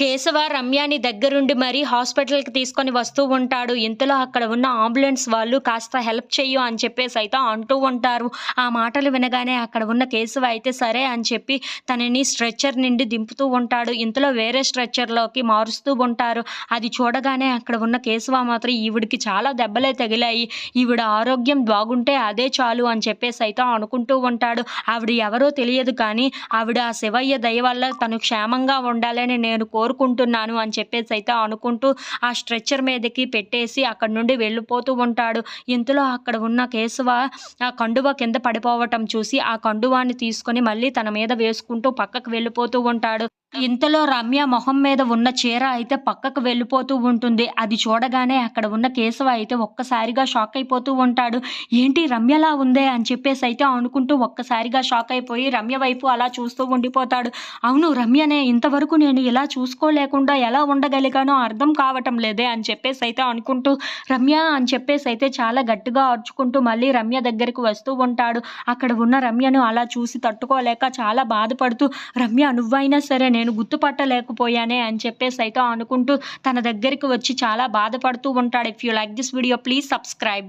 కేశవ రమ్యాని దగ్గరుండి మరీ హాస్పిటల్కి తీసుకొని వస్తూ ఉంటాడు. ఇంతలో అక్కడ ఉన్న అంబులెన్స్ వాళ్ళు కాస్త హెల్ప్ చెయ్యు అని చెప్పేసి అయితే అంటూ ఉంటారు. ఆ మాటలు వినగానే అక్కడ ఉన్న కేశవ అయితే సరే అని చెప్పి తనని స్ట్రెచ్చర్ నుండి దింపుతూ ఉంటాడు. ఇంతలో వేరే స్ట్రెచ్చర్లోకి మారుస్తూ ఉంటారు. అది చూడగానే అక్కడ ఉన్న కేశవ మాత్రం ఈవిడికి చాలా దెబ్బలే తగిలాయి. ఈవిడ ఆరోగ్యం బాగుంటే అదే చాలు అని చెప్పేసి అయితే అనుకుంటూ ఉంటాడు. ఆవిడ ఎవరో తెలియదు కానీ ఆవిడ ఆ శివయ్య దయ వల్ల తను క్షేమంగా ఉండాలని నేను కోరు కోరుకుంటున్నాను అని చెప్పేసి అయితే అనుకుంటూ ఆ స్ట్రెచ్చర్ మీదకి పెట్టేసి అక్కడ నుండి వెళ్ళిపోతూ ఉంటాడు. ఇంతలో అక్కడ ఉన్న కేశవ ఆ కండువ కింద పడిపోవటం చూసి ఆ కండువాన్ని తీసుకొని మళ్ళీ తన మీద వేసుకుంటూ పక్కకు వెళ్ళిపోతూ ఉంటాడు. ఇంతలో రమ్య మొహం మీద ఉన్న చీర అయితే పక్కకు వెళ్ళిపోతూ ఉంటుంది. అది చూడగానే అక్కడ ఉన్న కేశవ అయితే ఒక్కసారిగా షాక్ అయిపోతూ ఉంటాడు. ఏంటి రమ్యలా ఉందే అని చెప్పేసి అయితే అనుకుంటూ ఒక్కసారిగా షాక్ అయిపోయి రమ్య వైపు అలా చూస్తూ ఉండిపోతాడు. అవును రమ్యనే ఇంతవరకు నేను ఇలా చూసుకోలేకుండా ఎలా ఉండగలిగానో అర్థం కావటం లేదే అని చెప్పేసి అయితే అనుకుంటూ రమ్య అని చెప్పేసి అయితే చాలా గట్టిగా అర్చుకుంటూ మళ్ళీ రమ్య దగ్గరికి వస్తూ ఉంటాడు. అక్కడ ఉన్న రమ్యను అలా చూసి తట్టుకోలేక చాలా బాధపడుతూ రమ్య నువ్వైనా సరే నేను గుర్తుపట్టలేకపోయానే అని చెప్పేసి అయితే అనుకుంటూ తన దగ్గరికి వచ్చి చాలా బాధపడుతూ ఉంటాడు. If you like this video please subscribe